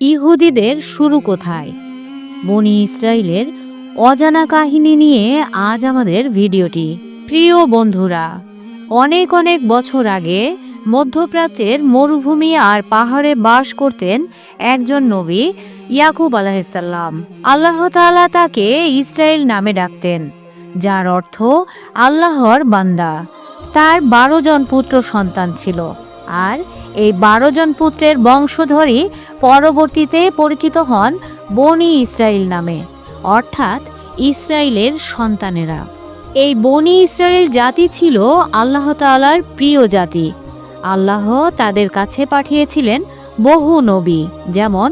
ইহুদিদের শুরু কোথায়? বনি ইসরায়েলের অজানা কাহিনী নিয়ে আজ আমাদের ভিডিওটি। প্রিয় বন্ধুরা, অনেক অনেক বছর আগে মধ্যপ্রাচ্যের মরুভূমি আর পাহাড়ে বাস করতেন একজন নবী ইয়াকুব আলাহিসাল্লাম আল্লাহ তাআলা তাকে ইসরায়েল নামে ডাকতেন, যার অর্থ আল্লাহর বান্দা। তার বারো জন পুত্র সন্তান ছিল। আর এই বারো জন পুত্রের বংশধরই পরবর্তীতে পরিচিত হন বনি ইসরায়েল নামে, অর্থাৎ ইসরায়েলের সন্তানেরা। এই বনি ইসরায়েল জাতি ছিল আল্লাহ তাআলার প্রিয় জাতি। আল্লাহ তাদের কাছে পাঠিয়েছিলেন বহু নবী, যেমন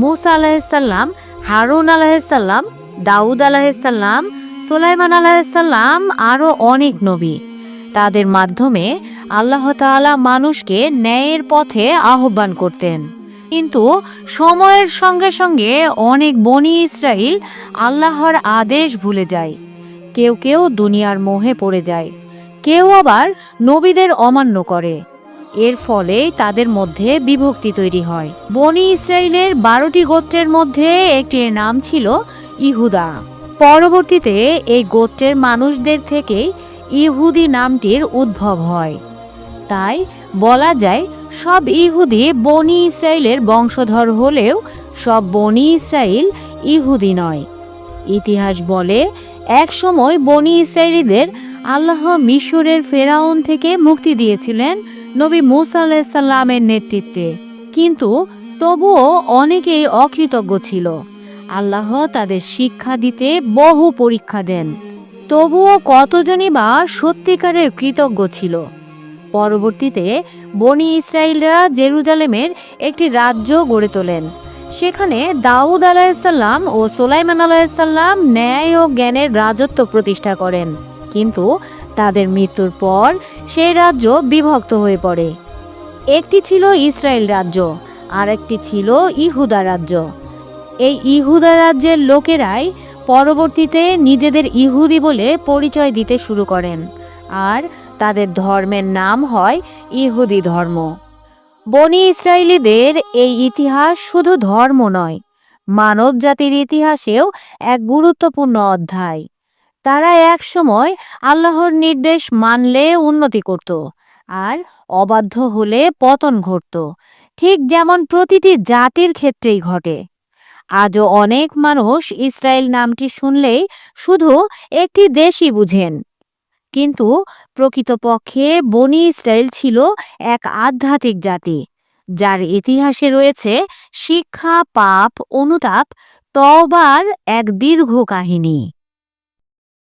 মুসা আলাহিসাল্লাম হারুন আলাহিসাল্লাম দাউদ আলাহিসাল্লাম সুলাইমান আলাহিসাল্লাম আরও অনেক নবী। তাদের মাধ্যমে আল্লাহ তাআলা মানুষকে ন্যায়ের পথে আহ্বান করতেন। কিন্তু সময়ের সঙ্গে সঙ্গে অনেক বনি ইসরায়েল আল্লাহর আদেশ ভুলে যায়। কেউ কেউ দুনিয়ার মোহে পড়ে যায়, কেউ আবার নবীদের অমান্য করে। এর ফলে তাদের মধ্যে বিভক্তি তৈরি হয়। বনি ইসরায়েলের বারোটি গোত্রের মধ্যে একটির নাম ছিল ইহুদা। পরবর্তীতে এই গোত্রের মানুষদের থেকেই ইহুদি নামটির উদ্ভব হয়। তাই বলা যায়, সব ইহুদি বনি ইসরায়েলের বংশধর হলেও সব বনি ইসরায়েল ইহুদি নয়। ইতিহাস বলে এক সময় বনি ইসরায়েলিদের আল্লাহ মিশরের ফেরাউন থেকে মুক্তি দিয়েছিলেন নবী মুসা আলাহিসাল্লামের নেতৃত্বে। কিন্তু তবুও অনেকেই অকৃতজ্ঞ ছিল। আল্লাহ তাদের শিক্ষা দিতে বহু পরীক্ষা দেন। তবুও কতজনই বা সত্যিকারের কৃতজ্ঞ ছিল? পরবর্তীতে বনি ইসরায়েলরা জেরুজালেমের একটি রাজ্য গড়ে তোলেন। সেখানে দাউদ আলাহিসাল্লাম ও সোলাইমান আলাহিসাল্লাম ন্যায় ও জ্ঞানের রাজত্ব প্রতিষ্ঠা করেন। কিন্তু তাদের মৃত্যুর পর সেই রাজ্য বিভক্ত হয়ে পড়ে। একটি ছিল ইসরায়েল রাজ্য আর একটি ছিল ইহুদা রাজ্য। এই ইহুদা রাজ্যের লোকেরাই পরবর্তীতে নিজেদের ইহুদি বলে পরিচয় দিতে শুরু করেন। আর তাদের ধর্মের নাম হয় ইহুদি ধর্ম। বনি ইসরায়েলিদের এই ইতিহাস শুধু ধর্ম নয়, মানব জাতির ইতিহাসেও এক গুরুত্বপূর্ণ অধ্যায়। তারা এক সময় আল্লাহর নির্দেশ মানলে উন্নতি করত আর অবাধ্য হলে পতন ঘটত, ঠিক যেমন প্রতিটি জাতির ক্ষেত্রেই ঘটে। আজও অনেক মানুষ ইসরায়েল নামটি শুনলেই শুধু একটি দেশই বুঝেন। কিন্তু প্রকৃতপক্ষে বনি ইসরায়েল ছিল এক আধ্যাত্মিক জাতি, যার ইতিহাসে রয়েছে শিক্ষা, পাপ, অনুতাপ তবার এক দীর্ঘ কাহিনী।